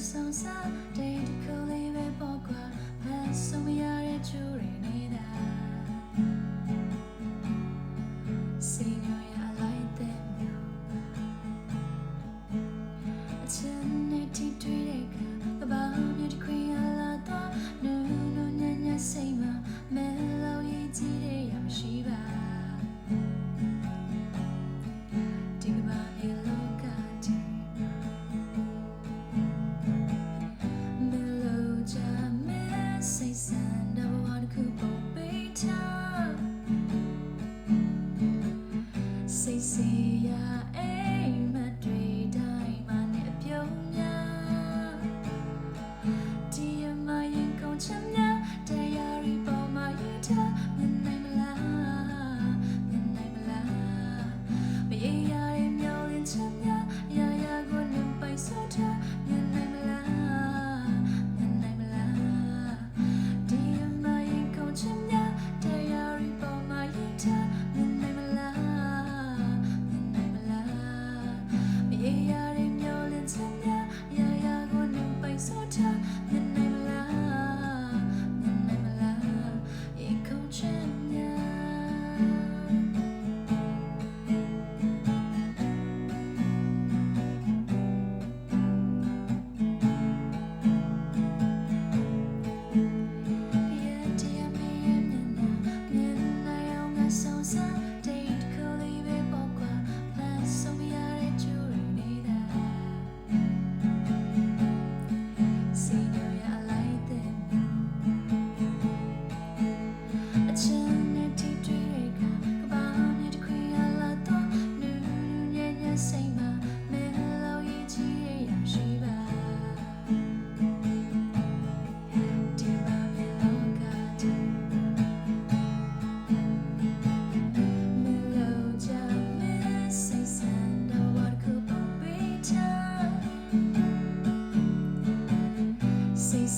Sâu စိတ်စီရအိမ်မတွေတိုင်းမနဲ့ပြုံးများဒီမရင်ကောင်းချင်များတရားရီပေါ်မှာရထားမနိုင်မလားမနိုင်မလားမရေရတဲ့မျောလင်းချင်များရာရာကိုနှပိုင်ဆိုထားမနိုင်မလားမနိုင်မလားဒီမရင်ကောင်းချင်များတရားရီပေါ်မှာရထား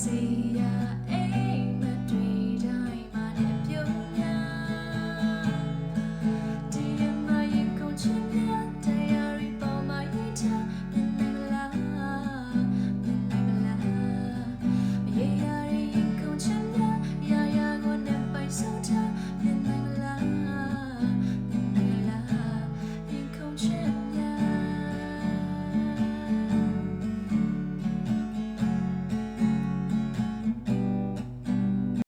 see.